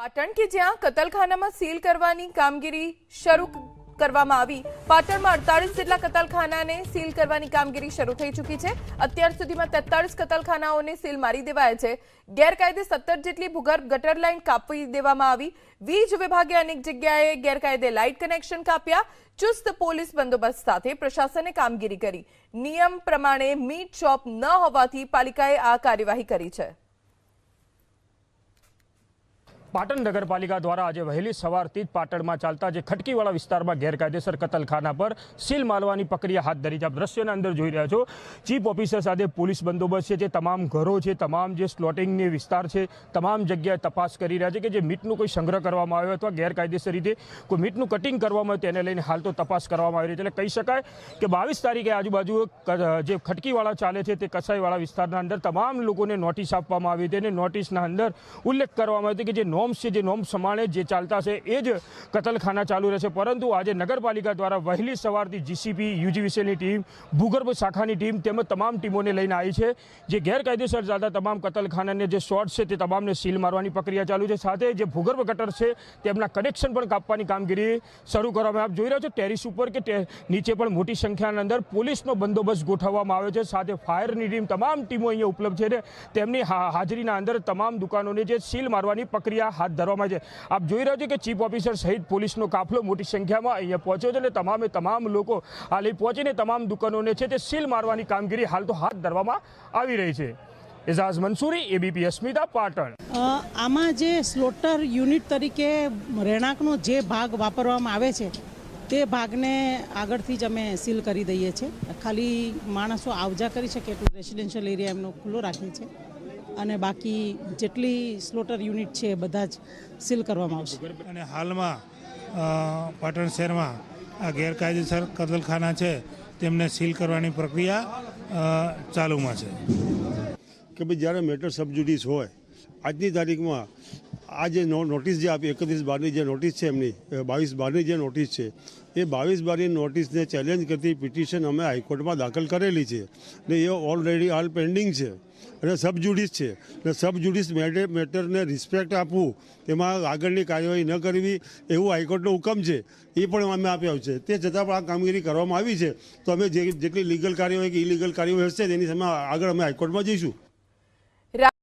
પાટણ કે જ્યાં કતલખાનામાં સીલ કરવાની કામગીરી શરૂ કરવામાં આવી. પાટણમાં અડતાલીસ જેટલા કતલખાનાને સીલ કરવાની કામગીરી શરૂ થઈ ચૂકી છે. અત્યાર સુધીમાં તેતાળીસ કતલખાનાઓને સીલ મારી દેવાયા છે. ગેરકાયદે સત્તર જેટલી ભૂગર્ભ ગટર લાઇન કાપી દેવામાં આવી. વીજ વિભાગે અનેક જગ્યાએ ગેરકાયદે લાઇટ કનેક્શન કાપ્યા. ચુસ્ત પોલીસ બંદોબસ્ત સાથે પ્રશાસને કામગીરી કરી. નિયમ પ્રમાણે મીટ શોપ ન હોવાથી પાલિકાએ આ કાર્યવાહી કરી છે. પાટણ નગરપાલિકા દ્વારા આજે વહેલી સવારથી જ પાટણમાં ચાલતા જે ખટકીવાળા વિસ્તારમાં ગેરકાયદેસર કતલખાના પર સીલ મારવાની પ્રક્રિયા હાથ ધરી છે. આપ દ્રશ્યના અંદર જોઈ રહ્યા છો. ચીફ ઓફિસર સાથે પોલીસ બંદોબસ્ત છે. જે તમામ ઘરો છે, તમામ જે સ્લોટિંગની વિસ્તાર છે, તમામ જગ્યાએ તપાસ કરી રહ્યા છે કે જે મીટનું કોઈ સંગ્રહ કરવામાં આવ્યો અથવા ગેરકાયદેસર રીતે કોઈ મીટનું કટિંગ કરવામાં આવ્યું તેને લઈને હાલ તો તપાસ કરવામાં આવી રહી છે. એટલે કહી શકાય કે બાવીસ તારીખે આજુબાજુ જે ખટકીવાળા ચાલે છે તે કસાઈવાળા વિસ્તારના અંદર તમામ લોકોને નોટિસ આપવામાં આવી હતી. અને નોટિસના અંદર ઉલ્લેખ કરવામાં આવ્યો હતો કે જે નોમ્સ છે, જે નોમ્સ પ્રમાણે જે ચાલતા છે, એ જ કતલખાના ચાલુ રહેશે. પરંતુ આજે નગરપાલિકા દ્વારા વહેલી સવારથી જીસીપી યુજીવીસીએલની ટીમ, ભૂગર્ભ શાખાની ટીમ તેમજ તમામ ટીમોને લઈને આવી છે, જે ગેરકાયદેસર ચાલતા તમામ કતલખાનાને જે શોર્ટ છે તે તમામને સીલ મારવાની પ્રક્રિયા ચાલુ છે. સાથે જે ભૂગર્ભ ગટર છે, તેમના કનેક્શન પણ કાપવાની કામગીરી શરૂ કરવામાં આપ જોઈ રહ્યા છો. ટેરિસ ઉપર કે નીચે પણ મોટી સંખ્યાના અંદર પોલીસનો બંદોબસ્ત ગોઠવવામાં આવ્યો છે. સાથે ફાયરની ટીમ, તમામ ટીમો અહીંયા ઉપલબ્ધ છે તેમની હાજરીના અંદર તમામ દુકાનોને જે સીલ મારવાની પ્રક્રિયા હાથ ધરવામાં છે. આપ જોઈ રહ્યા છો કે ચીફ ઓફિસર સહિત પોલીસનો કાફલો મોટી સંખ્યામાં અહીંયા પહોંચ્યો છે અને તમામે તમામ લોકો હાલી પહોંચીને તમામ દુકાનોને છે તે સીલ મારવાની કામગીરી હાલ તો હાથ ધરવામાં આવી રહી છે. એઝાઝ મંસૂરી, એબીપી અસ્મિતા પાટણ. આમાં જે સ્લોટર યુનિટ તરીકે રહેણાંકનો જે ભાગ વાપરવામાં આવે છે, તે ભાગને આગળથી જ અમે સીલ કરી દઈએ છીએ. ખાલી માણસો આવજા કરી શકે એટલું રેસિડેન્શિયલ એરિયા એમનો ખુલ્લો રાખીએ છીએ. અને બાકી જેટલી સ્લોટર યુનિટ છે એ બધા જ સીલ કરવામાં આવશે. અને હાલમાં પાટણ શહેરમાં આ ગેરકાયદેસર કતલખાના છે તેમને સીલ કરવાની પ્રક્રિયા ચાલુમાં છે. કે ભાઈ જ્યારે મેટર સબજુડિસ હોય આજની તારીખમાં આ જે નો- નોટિસ જે આપી એકત્રીસ બારની જે નોટિસ છે એમની બાવીસ બારની જે નોટિસ છે એ બાવીસ બારની નોટિસને ચેલેન્જ કરતી પિટિશન અમે હાઈકોર્ટમાં દાખલ કરેલી છે ને એ ઓલરેડી હાલ પેન્ડિંગ છે. અને સબજુડિસ છે. ને સબજુડિસ મેટર મેટરને રિસ્પેક્ટ આપવું, તેમાં આગળની કાર્યવાહી ન કરવી, એવું હાઈકોર્ટનો હુકમ છે, એ પણ અમે આપ્યા છે. તે છતાં પણ આ કામગીરી કરવામાં આવી છે. તો અમે જેટલી લીગલ કાર્યવાહી કે ઇલીગલ કાર્યવાહી હશે તેની સામે આગળ અમે હાઈકોર્ટમાં જઈશું.